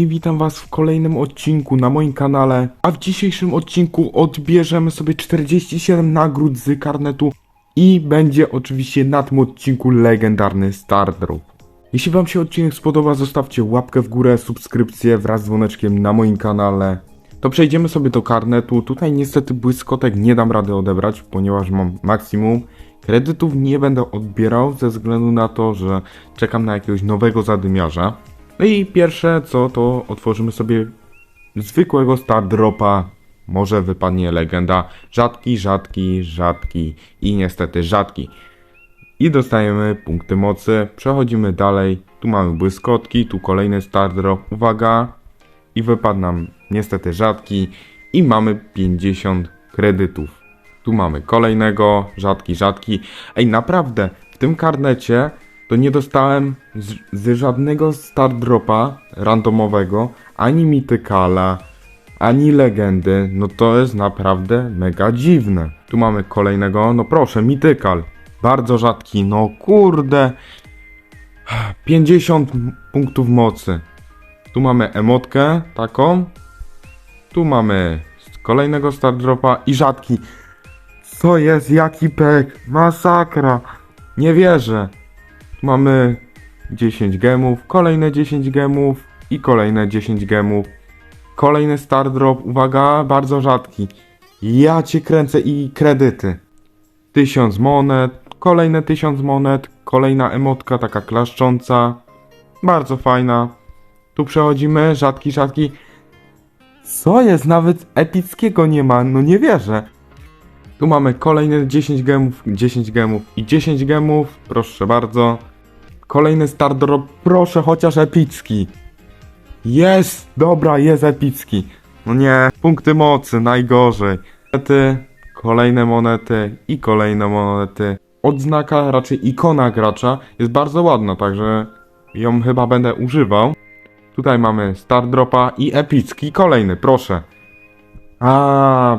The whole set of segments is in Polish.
I witam was w kolejnym odcinku na moim kanale. A w dzisiejszym odcinku odbierzemy sobie 47 nagród z karnetu i będzie oczywiście na tym odcinku legendarny Star Drop. Jeśli wam się odcinek spodoba, zostawcie łapkę w górę, subskrypcję wraz z dzwoneczkiem na moim kanale. To przejdziemy sobie do karnetu. Tutaj niestety błyskotek nie dam rady odebrać, ponieważ mam maksimum. Kredytów nie będę odbierał ze względu na to, że czekam na jakiegoś nowego zadymiarza. No i pierwsze co to otworzymy sobie zwykłego Star Dropa. Może wypadnie legenda. Rzadki, rzadki, rzadki i niestety rzadki. I dostajemy punkty mocy. Przechodzimy dalej. Tu mamy błyskotki, tu kolejny Star Drop. Uwaga. I wypadł nam niestety rzadki. I mamy 50 kredytów. Tu mamy kolejnego, rzadki, rzadki. Ej, naprawdę, w tym karnecie to nie dostałem z, z żadnego Star Dropa randomowego, ani mitykala, ani legendy. No to jest naprawdę mega dziwne. Tu mamy kolejnego, no proszę, mitykal. Bardzo rzadki, no kurde. 50 m- punktów mocy. Tu mamy emotkę taką. Tu mamy kolejnego Star Dropa i rzadki. Co jest? Jaki pek? Masakra! Nie wierzę. Mamy 10 gemów, kolejne 10 gemów i kolejne 10 gemów. Kolejny Star Drop, uwaga, bardzo rzadki. Ja cię kręcę i kredyty. 1000 monet, kolejne 1000 monet, kolejna emotka taka klaszcząca. Bardzo fajna. Tu przechodzimy, rzadki, rzadki. Co jest? Nawet epickiego nie ma, no nie wierzę. Tu mamy kolejne 10 gemów, 10 gemów i 10 gemów, proszę bardzo. Kolejny Star Drop, proszę chociaż epicki. Jest, dobra, jest epicki. No nie, punkty mocy, najgorzej. Monety, kolejne monety i kolejne monety. Odznaka, raczej ikona gracza jest bardzo ładna, także ją chyba będę używał. Tutaj mamy Star Dropa i epicki, kolejny, proszę. A,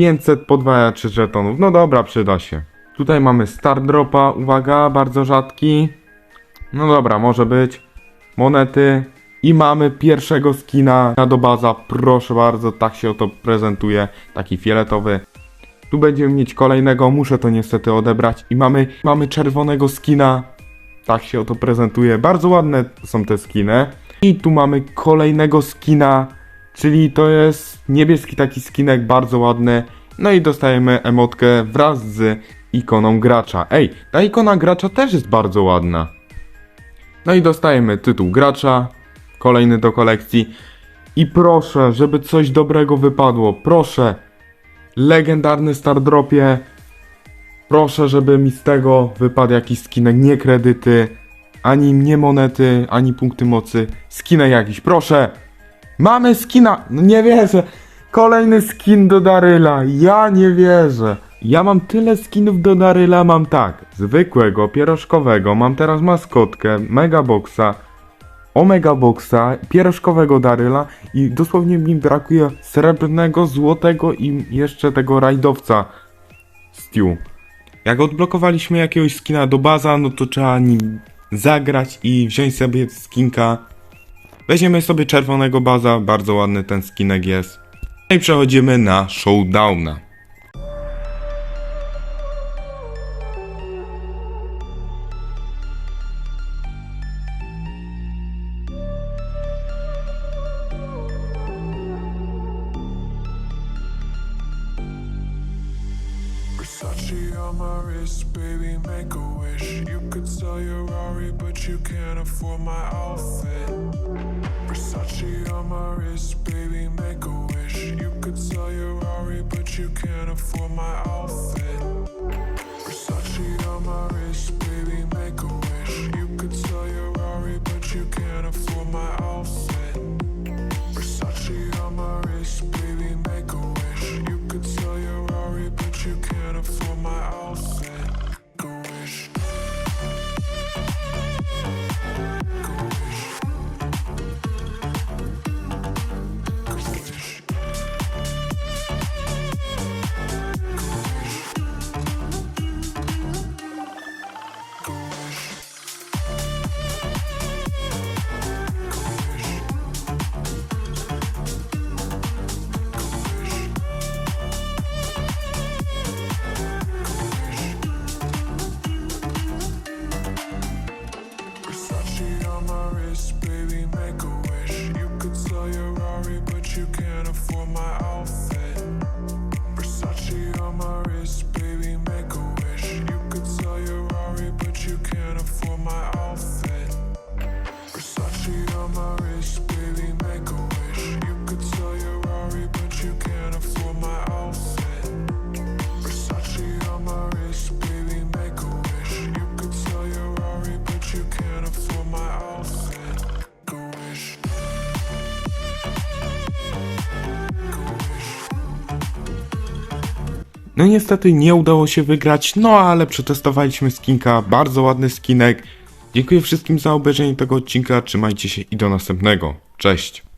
500 podwajaczy żetonów. No dobra, przyda się. Tutaj mamy Star Dropa, uwaga, bardzo rzadki. No dobra, może być. Monety. I mamy pierwszego skina do baza. Proszę bardzo, tak się oto prezentuje. Taki fioletowy. Tu będziemy mieć kolejnego, muszę to niestety odebrać. I mamy, mamy czerwonego skina. Tak się oto prezentuje. Bardzo ładne są te skiny. I tu mamy kolejnego skina. Czyli to jest niebieski taki skinek, bardzo ładny. No i dostajemy emotkę wraz z ikoną gracza. Ej, ta ikona gracza też jest bardzo ładna. No i dostajemy tytuł gracza, kolejny do kolekcji. I proszę, żeby coś dobrego wypadło. Proszę, legendarny Star Dropie. Proszę, żeby mi z tego wypadł jakiś skinek, nie kredyty, ani nie monety, ani punkty mocy. Skinek jakiś, proszę. Mamy skina! No nie wierzę! Kolejny skin do Daryla! Ja nie wierzę! Ja mam tyle skinów do Daryla, mam tak. Zwykłego, pierożkowego, mam teraz maskotkę, megaboxa, omega boxa, pierożkowego Daryla i dosłownie mi brakuje srebrnego, złotego i jeszcze tego rajdowca Stew. Jak odblokowaliśmy jakiegoś skina do baza, no to trzeba nim zagrać i wziąć sobie skinka Weźmiemy sobie czerwonego baza, bardzo ładny ten skinek jest. No i przechodzimy na showdowna. On my wrist, baby, make but you can't afford my outfit. Versace on my wrist, baby, make a wish. You could sell your Rari, but you can't afford my outfit. Versace on my wrist, baby, make a wish. You could sell your Rari, but you can't afford my outfit. No niestety nie udało się wygrać, no ale przetestowaliśmy skinka, bardzo ładny skinek, Dziękuję wszystkim za obejrzenie tego odcinka, trzymajcie się i do następnego. Cześć!